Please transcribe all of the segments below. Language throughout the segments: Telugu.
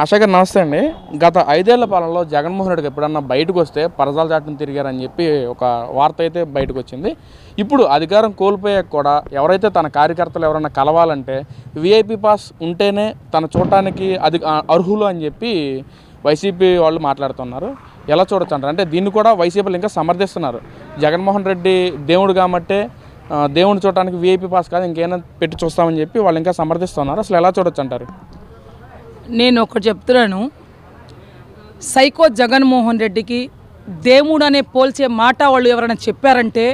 ఆశా గారు నమస్తే అండి. గత ఐదేళ్ళ పాలనలో జగన్మోహన్ రెడ్డికి ఎప్పుడన్నా బయటకు వస్తే పరదాల చాటును తిరిగారని చెప్పి ఒక వార్త అయితే బయటకు వచ్చింది. ఇప్పుడు అధికారం కోల్పోయాక కూడా ఎవరైతే తన కార్యకర్తలు ఎవరైనా కలవాలంటే విఐపి పాస్ ఉంటేనే తన చూడటానికి అది అర్హులు అని చెప్పి వైసీపీ వాళ్ళు మాట్లాడుతున్నారు. ఎలా చూడొచ్చు అంటారు అంటే దీన్ని కూడా వైసీపీలు ఇంకా సమర్థిస్తున్నారు. జగన్మోహన్ రెడ్డి దేవుడు కాబట్టే ఆ, దేవుడిని చూడటానికి విఐపి పాస్ కాదు ఇంకేమైనా పెట్టి చూస్తామని చెప్పి వాళ్ళు ఇంకా సమర్థిస్తున్నారు. అసలు ఎలా చూడొచ్చు అంటారు నేను ఒకటి చెప్తున్నాను. సైకో జగన్మోహన్ రెడ్డికి దేవుడు అనే పోల్చే మాట వాళ్ళు ఎవరైనా చెప్పారంటే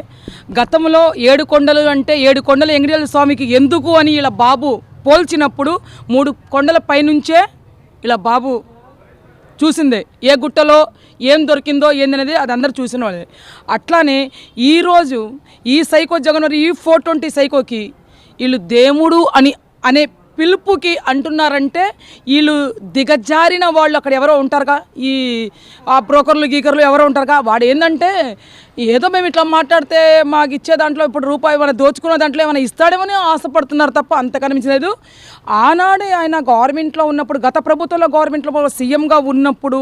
గతంలో ఏడు కొండలు అంటే ఏడు కొండలు ఎంగిరేల స్వామికి ఎందుకు అని ఇలా బాబు పోల్చినప్పుడు మూడు కొండల పైనుంచే ఇలా బాబు చూసిందే. ఏ గుట్టలో ఏం దొరికిందో ఏందనేది అది అందరు చూసిన వాళ్ళే. అట్లానే ఈరోజు ఈ సైకో జగన్ ఈ ఫోర్ ట్వంటీ సైకోకి వీళ్ళు దేవుడు అని అనే పిలుపుకి అంటున్నారంటే వీళ్ళు దిగజారిన వాళ్ళు అక్కడ ఎవరో ఉంటారుగా? ఈ ఆ బ్రోకర్లు గీకర్లు ఎవరో ఉంటారుగా? వాడు ఏంటంటే ఏదో మేము ఇట్లా మాట్లాడితే మాకు ఇచ్చే దాంట్లో ఇప్పుడు రూపాయి ఏమైనా దోచుకున్న దాంట్లో ఏమైనా ఇస్తాడేమని ఆశపడుతున్నారు తప్ప అంత కనిపించలేదు ఆనాడే ఆయన గవర్నమెంట్లో ఉన్నప్పుడు గత ప్రభుత్వంలో గవర్నమెంట్లో సీఎంగా ఉన్నప్పుడు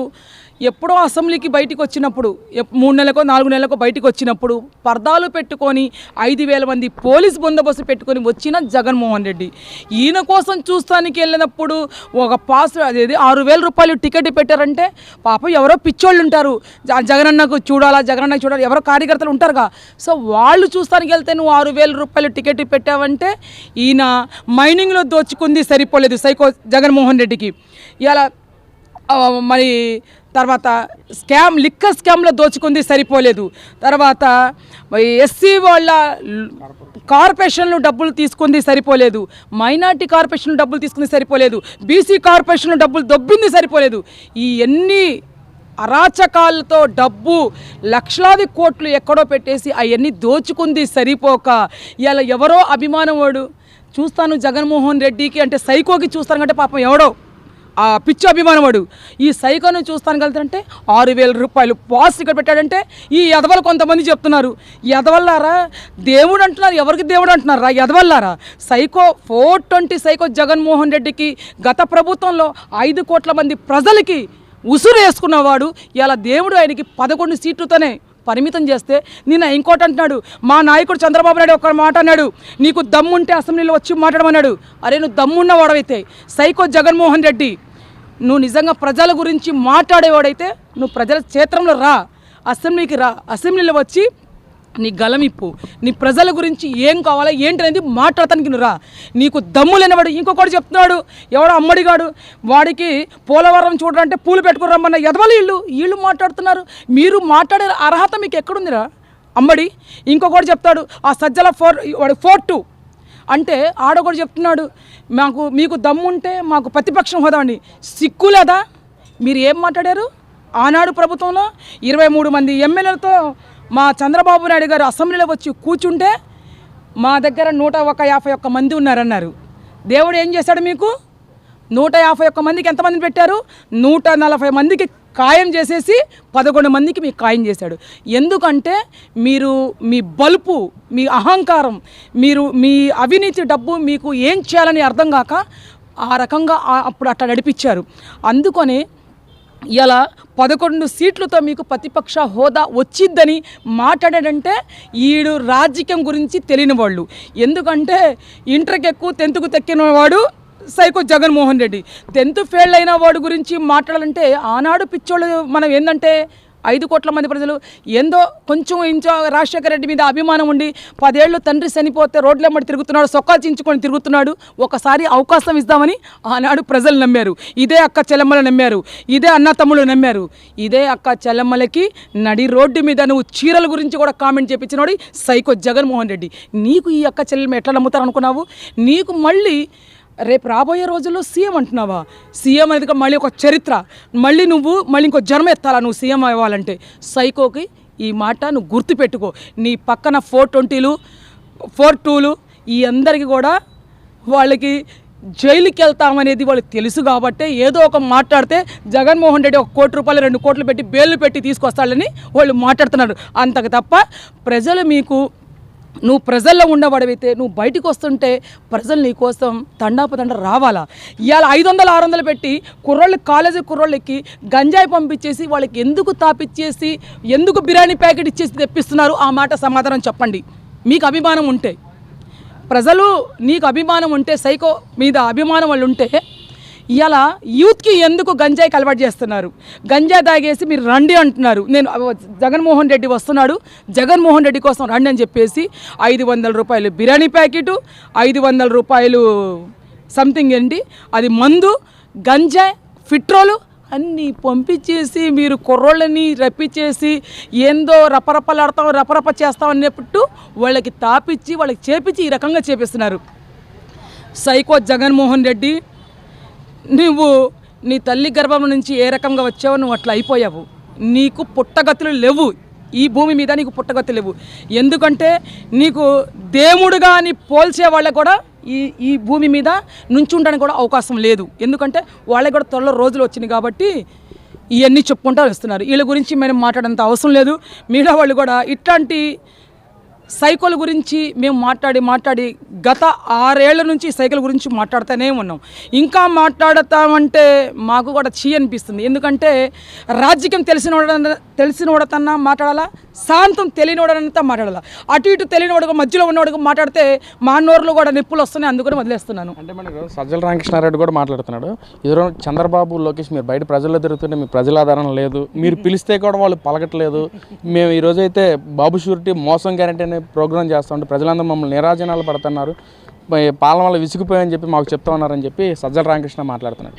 ఎప్పుడో అసెంబ్లీకి బయటికి వచ్చినప్పుడు ఎప్- మూడు నెలలకో నాలుగు నెలలకో బయటికి వచ్చినప్పుడు పర్దాలు పెట్టుకొని ఐదు వేల మంది పోలీస్ బందోబస్తు పెట్టుకొని వచ్చిన జగన్మోహన్ రెడ్డి. ఈయన కోసం చూస్తానికి వెళ్ళినప్పుడు ఒక పాస్ అదేది ఆరు వేల రూపాయలు టికెట్ పెట్టారంటే పాపం ఎవరో పిచ్చోళ్ళు ఉంటారు. జ- జగనన్నకు చూడాలా జగనన్నకు చూడాలి ఎవరో కార్యకర్తలు ఉంటారుగా. సో వాళ్ళు చూస్తానికి వెళ్తే నువ్వు ఆరు వేల రూపాయలు టికెట్ పెట్టావంటే ఈయన మైనింగ్లో దోచుకుంది సరిపోలేదు సైకో జగన్మోహన్ రెడ్డికి. ఇలా మరి తర్వాత స్కామ్ లిక్కర్ స్కామ్లో దోచుకుంది సరిపోలేదు. తర్వాత ఎస్సీ వాళ్ళ కార్పొరేషన్లు డబ్బులు తీసుకుంది సరిపోలేదు. మైనార్టీ కార్పొరేషన్లు డబ్బులు తీసుకుంది సరిపోలేదు. బీసీ కార్పొరేషన్లు డబ్బులు దొబ్బింది సరిపోలేదు. ఈ ఎన్ని అరాచకాలతో డబ్బు లక్షలాది కోట్లు ఎక్కడో పెట్టేసి అవన్నీ దోచుకుంది సరిపోక. ఇలా ఎవరో అభిమానం వాడు చూస్తాను జగన్మోహన్ రెడ్డికి అంటే సైకోకి చూస్తాను అంటే పాపం ఎవడో ఆ పిచ్చి అభిమానవాడు. ఈ సైకోను చూస్తాను కలితే ఆరు వేల రూపాయలు పాస్ ఇక్కడ పెట్టాడంటే ఈ ఎదవలు కొంతమంది చెప్తున్నారు. ఎదవల్లారా దేవుడు అంటున్నారు ఎవరికి దేవుడు అంటున్నారా? ఎదవల్లారా psycho four twenty psycho Jaganmohan రెడ్డికి గత ప్రభుత్వంలో ఐదు కోట్ల మంది ప్రజలకి ఉసురు వేసుకున్నవాడు ఇలా దేవుడు ఆయనకి పదకొండు సీట్లతోనే పరిమితం చేస్తే నిన్న ఇంకోటి అంటున్నాడు. మా నాయకుడు చంద్రబాబు నాయుడు ఒక మాట అన్నాడు. నీకు దమ్ముంటే అసెంబ్లీలో వచ్చి మాట్లాడమన్నాడు. అరే నువ్వు దమ్మున్న వాడవైతే సైకో జగన్మోహన్ రెడ్డి నువ్వు నిజంగా ప్రజల గురించి మాట్లాడేవాడైతే నువ్వు ప్రజల క్షేత్రంలో రా అసెంబ్లీకి రా అసెంబ్లీలో వచ్చి నీ గలమిప్పు నీ ప్రజల గురించి ఏం కావాలా ఏంటనేది మాట్లాడటానికి నువ్వు రా. నీకు దమ్ము లేనివాడు ఇంకొకటి చెప్తున్నాడు ఎవడో అమ్మడిగాడు వాడికి పోలవరం చూడాలంటే పూలు పెట్టుకుని రమ్మన్న ఎదవలు వీళ్ళు వీళ్ళు మాట్లాడుతున్నారు. మీరు మాట్లాడే అర్హత మీకు ఎక్కడుందిరా? అమ్మడి ఇంకొకటి చెప్తాడు ఆ సజ్జల ఫోర్ వాడు ఫోర్ టూ. అంటే ఆడ కూడా చెప్తున్నాడు మాకు మీకు దమ్ముంటే మాకు ప్రతిపక్షం హోదాండి సిక్కు లేదా? మీరు ఏం మాట్లాడారు? ఆనాడు ప్రభుత్వంలో ఇరవై మూడు మంది ఎమ్మెల్యేలతో మా చంద్రబాబు నాయుడు గారు అసెంబ్లీలో వచ్చి కూర్చుంటే మా దగ్గర నూట ఒక యాభై ఒక్క మంది ఉన్నారన్నారు. దేవుడు ఏం చేశాడు మీకు? నూట యాభై ఒక్క మందికి ఎంతమందిని పెట్టారు? నూట నలభై మందికి ఖాయం చేసేసి పదకొండు మందికి మీకు ఖాయం చేశాడు. ఎందుకంటే మీరు మీ బలుపు మీ అహంకారం మీరు మీ అవినీతి డబ్బు మీకు ఏం చేయాలని అర్థం కాక ఆ రకంగా అప్పుడు అట్లా నడిపించారు. అందుకని ఇలా పదకొండు సీట్లతో మీకు ప్రతిపక్ష హోదా వచ్చిద్దని మాట్లాడాడంటే ఈడు రాజకీయం గురించి తెలియని వాళ్ళు ఎందుకంటే ఇంటర్కి ఎక్కువ టెన్త్కు తెక్కిన వాడు psycho Jaganmohan Reddy. Tenth fail అయిన వాడు గురించి మాట్లాడాలంటే ఆనాడు పిచ్చోళ్ళు మనం ఏంటంటే ఐదు కోట్ల మంది ప్రజలు. ఏందో కొంచెం ఇంచో రాజశేఖర రెడ్డి మీద అభిమానం ఉండి పదేళ్ళు తండ్రి చనిపోతే రోడ్లెమ్మడి తిరుగుతున్నాడు సొక్కా చించుకొని తిరుగుతున్నాడు ఒకసారి అవకాశం ఇద్దామని ఆనాడు ప్రజలు నమ్మారు. ఇదే అక్క చెల్లమ్మలు నమ్మారు. ఇదే అన్న తమ్ముళ్ళు నమ్మారు. ఇదే అక్క చెల్లమ్మలకి నడి రోడ్డు మీద నువ్వు చీరల గురించి కూడా కామెంట్ చేపించినోడి సైకో జగన్మోహన్ రెడ్డి. నీకు ఈ అక్క చెల్లెమ్మ ఎట్లా నమ్ముతారు అనుకున్నావు నీకు మళ్ళీ రేపు రాబోయే రోజుల్లో సీఎం అంటున్నావా? సీఎం అనేది మళ్ళీ ఒక చరిత్ర. మళ్ళీ నువ్వు మళ్ళీ ఇంకో జన్మ ఎత్తాలా నువ్వు సీఎం అవ్వాలంటే? సైకోకి ఈ మాట నువ్వు గుర్తుపెట్టుకో. నీ పక్కన ఫోర్ ట్వంటీలు ఫోర్ టూలు ఈ అందరికీ కూడా వాళ్ళకి జైలుకి వెళ్తామనేది వాళ్ళకి తెలుసు కాబట్టి ఏదో ఒక మాట్లాడితే జగన్మోహన్ రెడ్డి ఒక కోటి రూపాయలు రెండు కోట్లు పెట్టి బేలు పెట్టి తీసుకొస్తాడని వాళ్ళు మాట్లాడుతున్నారు. అంతకు తప్ప ప్రజలు మీకు నువ్వు ప్రజల్లో ఉండబడితే నువ్వు బయటకు వస్తుంటే ప్రజలు నీకోసం తండాపదండ తండాపతండ రావాలా? ఇవాళ ఐదు వందలు ఆరు వందలు పెట్టి కుర్రోళ్ళు కాలేజీ కుర్రోళ్ళకి గంజాయి పంపించేసి వాళ్ళకి ఎందుకు తాపిచ్చేసి ఎందుకు బిర్యానీ ప్యాకెట్ ఇచ్చేసి తెప్పిస్తున్నారు? ఆ మాట సమాధానం చెప్పండి. మీకు అభిమానం ఉంటే. ప్రజలు నీకు అభిమానం ఉంటే సైకో మీద అభిమానం వాళ్ళు ఉంటే ఇలా యూత్కి ఎందుకు గంజాయికి అలవాటు చేస్తున్నారు? గంజాయి తాగేసి మీరు రండి అంటున్నారు. నేను జగన్మోహన్ రెడ్డి వస్తున్నాడు. జగన్మోహన్ రెడ్డి కోసం రండి అని చెప్పేసి ఐదు వందల రూపాయలు బిర్యానీ ప్యాకెటు ఐదు వందల రూపాయలు సంథింగ్ ఏంటి? అది మందు గంజాయి ఫిట్రోలు అన్నీ పంపించేసి మీరు కుర్రోళ్ళని రప్పించేసి ఏందో రపరపలాడతాం రపరప చేస్తాం అనేప్పుడు వాళ్ళకి తాపిచ్చి వాళ్ళకి చేపించి ఈ రకంగా చేపిస్తున్నారు. సైకో జగన్మోహన్ రెడ్డి నువ్వు నీ తల్లి గర్భం నుంచి ఏ రకంగా వచ్చావో నువ్వు అట్లా అయిపోయావు. నీకు పుట్టగతులు లేవు. ఈ భూమి మీద నీకు పుట్టగతులు లేవు. ఎందుకంటే నీకు దేవుడుగా అని పోల్చే వాళ్ళకు కూడా ఈ ఈ భూమి మీద నుంచుండడానికి కూడా అవకాశం లేదు. ఎందుకంటే వాళ్ళకి కూడా త్వరలో రోజులు వచ్చినాయి కాబట్టి ఇవన్నీ చెప్పుకుంటూ వస్తున్నారు. వీళ్ళ గురించి మేము మాట్లాడంత అవసరం లేదు. మిగతా వాళ్ళు కూడా ఇట్లాంటి సైకిల్ గురించి మేము మాట్లాడి మాట్లాడి గత ఆరేళ్ళ నుంచి సైకిల్ గురించి మాట్లాడుతూనే ఉన్నాం. ఇంకా మాట్లాడతామంటే మాకు కూడా చీ అనిపిస్తుంది. ఎందుకంటే రాజకీయం తెలిసిన తెలిసినోడతన్నా మాట్లాడాలా? శాంతం తెలియనివాడనంతా మాట్లాడాలా? అటు ఇటు తెలియనివాడు మధ్యలో ఉన్నవాడు మాట్లాడితే మా నోరులు కూడా నిప్పులు వస్తున్నాయి అందుకని వదిలేస్తున్నాను. అంటే మన సజ్జల రామకృష్ణారెడ్డి కూడా మాట్లాడుతున్నాడు. ఇద్దరు చంద్రబాబు లోకేష్ మీరు బయట ప్రజల్లో తిరుగుతుంటే మీ ప్రజల ఆధారం లేదు. మీరు పిలిస్తే కూడా వాళ్ళు పలకట్లేదు. మేము ఈరోజైతే అయితే బాబు షూరిటీ మోసం గ్యారంటీ అనే ప్రోగ్రామ్ చేస్తుంటే ప్రజలందరూ మమ్మల్ని నిరాజనాలు పడుతున్నారు. పాలన వల్ల విసిగిపోయని చెప్పి మాకు చెప్తా ఉన్నారని చెప్పి సజ్జల రామకృష్ణ మాట్లాడుతున్నాడు.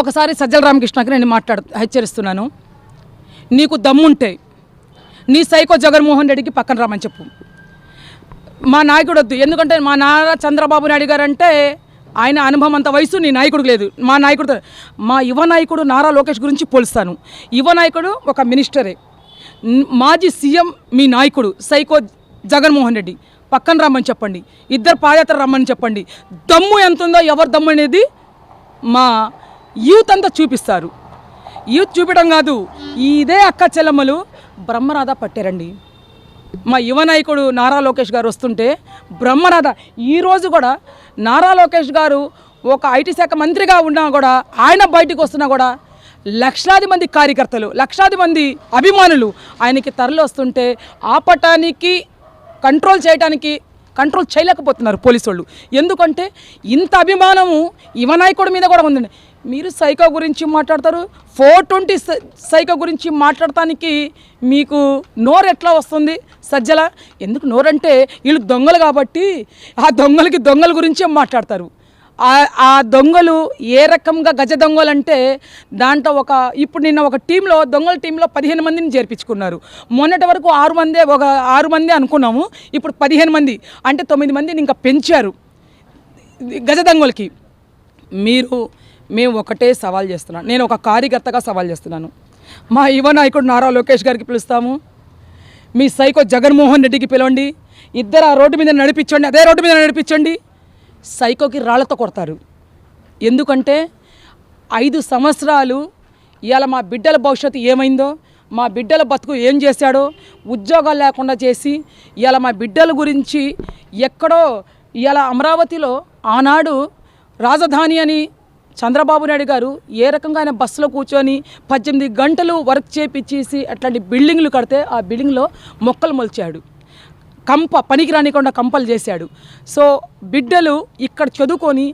ఒకసారి సజ్జల రామకృష్ణకి నేను మాట్లాడు హెచ్చరిస్తున్నాను. నీకు దమ్ముంటే నీ సైకో జగన్మోహన్ రెడ్డికి పక్కన రామని చెప్పు. మా నాయకుడు వద్దు ఎందుకంటే మా నారా చంద్రబాబు నాయుడు గారు అంటే ఆయన అనుభవం అంత వయసు నీ నాయకుడికి లేదు. మా నాయకుడు మా యువ నాయకుడు నారా లోకేష్ గురించి పోలుస్తాను. యువ నాయకుడు ఒక మినిస్టరే. మాజీ సీఎం మీ నాయకుడు సైకో జగన్మోహన్ రెడ్డి. పక్కన రమ్మని చెప్పండి. ఇద్దరు పాదయాత్ర రమ్మని చెప్పండి. దమ్ము ఎంత ఉందో ఎవరు దమ్ము అనేది మా యూత్ అంతా చూపిస్తారు. యూత్ చూపించడం కాదు ఇదే అక్క చెల్లమ్మలు బ్రహ్మరాధ పట్టారండి. మా యువ నాయకుడు నారా లోకేష్ గారు వస్తుంటే బ్రహ్మనాథ ఈరోజు కూడా నారా లోకేష్ గారు ఒక ఐటీ శాఖ మంత్రిగా ఉన్నా కూడా ఆయన బయటకు వస్తున్నా కూడా లక్షలాది మంది కార్యకర్తలు లక్షలాది మంది అభిమానులు ఆయనకి తరలి వస్తుంటే ఆపటానికి కంట్రోల్ చేయడానికి కంట్రోల్ చేయలేకపోతున్నారు పోలీసు వాళ్ళు ఎందుకంటే ఇంత అభిమానము యువ నాయకుడి మీద కూడా ఉందండి. మీరు సైకో గురించి మాట్లాడతారు ఫోర్ ట్వంటీ సైకో గురించి మాట్లాడటానికి మీకు నోరు ఎట్లా వస్తుంది? సజ్జల ఎందుకు నోరంటే వీళ్ళు దొంగలు కాబట్టి ఆ దొంగలకి దొంగల గురించే మాట్లాడతారు. ఆ- దొంగలు ఏ రకంగా గజ దొంగలు అంటే దాంట్లో ఒక ఇప్పుడు నిన్న ఒక టీంలో దొంగల టీంలో పదిహేను మందిని చేర్పించుకున్నారు. మొన్నటి వరకు ఆరు మందే ఒక ఆరు మంది అనుకున్నాము ఇప్పుడు పదిహేను మంది అంటే తొమ్మిది మందిని ఇంకా పెంచారు గజ దొంగలకి. మీరు మేము ఒకటే సవాల్ చేస్తున్నాను నేను ఒక కార్యకర్తగా సవాల్ చేస్తున్నాను. మా యువ నాయకుడు నారా లోకేష్ గారికి పిలుస్తాము మీ సైకో జగన్మోహన్ రెడ్డికి పిలవండి ఇద్దరు ఆ రోడ్డు మీద నడిపించండి అదే రోడ్డు మీద నడిపించండి. సైకోకి రాళ్ళతో కొడతారు. ఎందుకంటే ఐదు సంవత్సరాలు ఇవాళ మా బిడ్డల భవిష్యత్తు ఏమైందో మా బిడ్డల బతుకు ఏం చేశాడో ఉద్యోగాలు లేకుండా చేసి ఇవాళ మా బిడ్డల గురించి ఎక్కడో ఇవాళ అమరావతిలో ఆనాడు రాజధాని అని చంద్రబాబు నాయుడు గారు ఏ రకంగా ఆయన బస్సులో కూర్చొని పద్దెనిమిది గంటలు వర్క్ చేపించేసి అట్లాంటి బిల్డింగ్లు కడితే ఆ బిల్డింగ్లో మొక్కలు మొలిచాడు. కంప పనికిరానికుండా కంపలు చేశాడు. సో బిడ్డలు ఇక్కడ చదువుకొని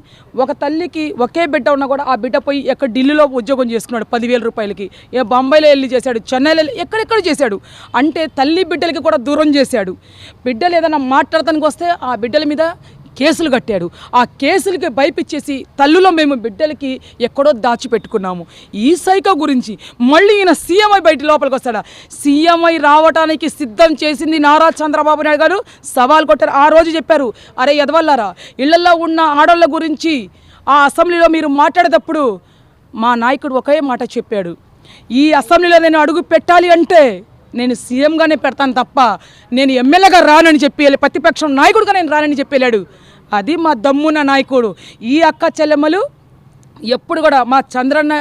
ఒక తల్లికి ఒకే బిడ్డ ఉన్నా కూడా ఆ బిడ్డ పోయి ఎక్కడ ఢిల్లీలో ఉద్యోగం చేసుకున్నాడు పదివేల రూపాయలకి. ఏ బొంబాయిలో వెళ్ళి చేశాడు చెన్నైలో వెళ్ళి ఎక్కడెక్కడ చేశాడు? అంటే తల్లి బిడ్డలకి కూడా దూరం చేశాడు. బిడ్డలు ఏదైనా మాట్లాడటానికి వస్తే ఆ బిడ్డల మీద కేసులు కట్టాడు. ఆ కేసులకి భయపిచ్చేసి తల్లులో మేము బిడ్డలకి ఎక్కడో దాచిపెట్టుకున్నాము. ఈ సైకో గురించి మళ్ళీ ఈయన సీఎంఐ బయట లోపలికి వస్తాడా? సీఎంఐ రావడానికి సిద్ధం చేసింది నారా చంద్రబాబు నాయుడు గారు? సవాల్ కొట్టారు. ఆ రోజు చెప్పారు అరే ఎదవల్లారా ఇళ్ళలో ఉన్న ఆడోళ్ళ గురించి ఆ అసెంబ్లీలో మీరు మాట్లాడేటప్పుడు మా నాయకుడు ఒకే మాట చెప్పాడు. ఈ అసెంబ్లీలో నేను అడుగు పెట్టాలి అంటే నేను సీఎంగానే పెడతాను తప్ప నేను ఎమ్మెల్యేగా రానని చెప్పి వెళ్ళి ప్రతిపక్షం నాయకుడుగా నేను రానని చెప్పి వెళ్ళాడు. అది మా దమ్మున నాయకుడు. ఈ అక్క చెల్లెమ్మలు ఎప్పుడు కూడా మా చంద్రన్న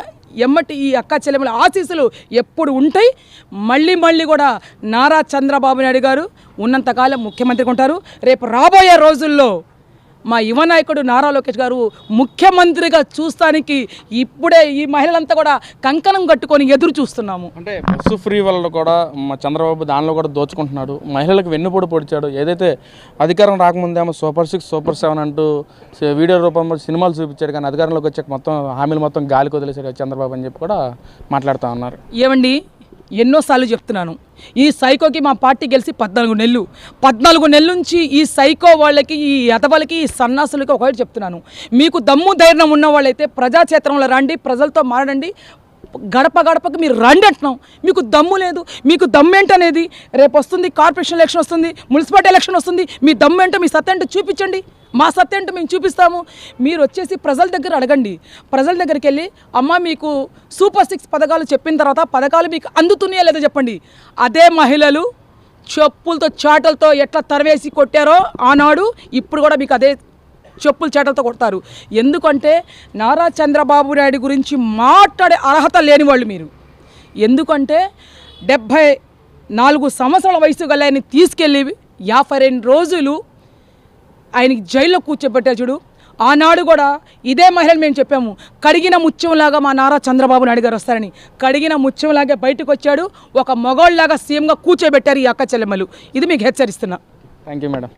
ఎమ్మటి ఈ అక్క చెల్లెముల ఆశీస్సులు ఎప్పుడు ఉంటాయి. మళ్ళీ మళ్ళీ కూడా నారా చంద్రబాబు నాయుడు గారు ఉన్నంతకాలం ముఖ్యమంత్రిగా ఉంటారు. రేపు రాబోయే రోజుల్లో మా యువ నాయకుడు నారా లోకేష్ గారు ముఖ్యమంత్రిగా చూస్తానికి ఇప్పుడే ఈ మహిళలంతా కూడా కంకణం కట్టుకొని ఎదురు చూస్తున్నాము. అంటే బస్సు ఫ్రీ వల్ల కూడా మా చంద్రబాబు దానిలో కూడా దోచుకుంటున్నాడు. మహిళలకు వెన్నుపోటు పొడిచాడు. ఏదైతే అధికారం రాకముందేమో సూపర్ సిక్స్ సూపర్ సెవెన్ అంటూ వీడియో రూపంలో సినిమాలు చూపించాడు. కానీ అధికారంలోకి వచ్చాక మొత్తం హామీలు మొత్తం గాలికి వదిలేశాడు చంద్రబాబు అని చెప్పి కూడా మాట్లాడుతూ ఉన్నారు. ఏమండి? ఎన్నోసార్లు చెప్తున్నాను ఈ సైకోకి మా పార్టీ గెలిచి పద్నాలుగు నెలలు. పద్నాలుగు నెలల నుంచి ఈ సైకో వాళ్ళకి ఈ ఎదవలకి ఈ సన్నాసులకి ఒకటి చెప్తున్నాను. మీకు దమ్ము ధైర్యం ఉన్న వాళ్ళైతే ప్రజాక్షేత్రంలో రండి ప్రజలతో మారండి గడప గడపకు మీరు రండి అంటున్నాం. మీకు దమ్ము లేదు. మీకు దమ్ము అనేది రేపు వస్తుంది కార్పొరేషన్ ఎలక్షన్ వస్తుంది మున్సిపాలిటీ ఎలక్షన్ వస్తుంది. మీ దమ్ము మీ సత్త చూపించండి. మా సత్త మేము చూపిస్తాము. మీరు వచ్చేసి ప్రజల దగ్గర అడగండి. ప్రజల దగ్గరికి వెళ్ళి అమ్మ మీకు సూపర్ సిక్స్ పథకాలు చెప్పిన తర్వాత పథకాలు మీకు అందుతున్నాయా లేదో చెప్పండి. అదే మహిళలు చెప్పులతో చాటలతో ఎట్లా తరవేసి కొట్టారో ఆనాడు ఇప్పుడు కూడా మీకు అదే చెప్పులు చేటలతో కొడతారు. ఎందుకంటే నారా చంద్రబాబు నాయుడు గురించి మాట్లాడే అర్హత లేని వాళ్ళు మీరు. ఎందుకంటే డెబ్భై నాలుగు సంవత్సరాల వయసు గల ఆయన తీసుకెళ్ళి యాభై రెండు రోజులు ఆయనకి జైల్లో కూర్చోబెట్టారు చూడు. ఆనాడు కూడా ఇదే మహిళలు మేము చెప్పాము. కడిగిన ముత్యంలాగా మా నారా చంద్రబాబు నాయుడు గారు వస్తారని. కడిగిన ముత్యంలాగే బయటకు వచ్చాడు. ఒక మగోళ్ళలాగా సీఎంగా కూర్చోబెట్టారు ఈ అక్క చెల్లెమ్మలు. ఇది మీకు హెచ్చరిస్తున్నా. Thank you madam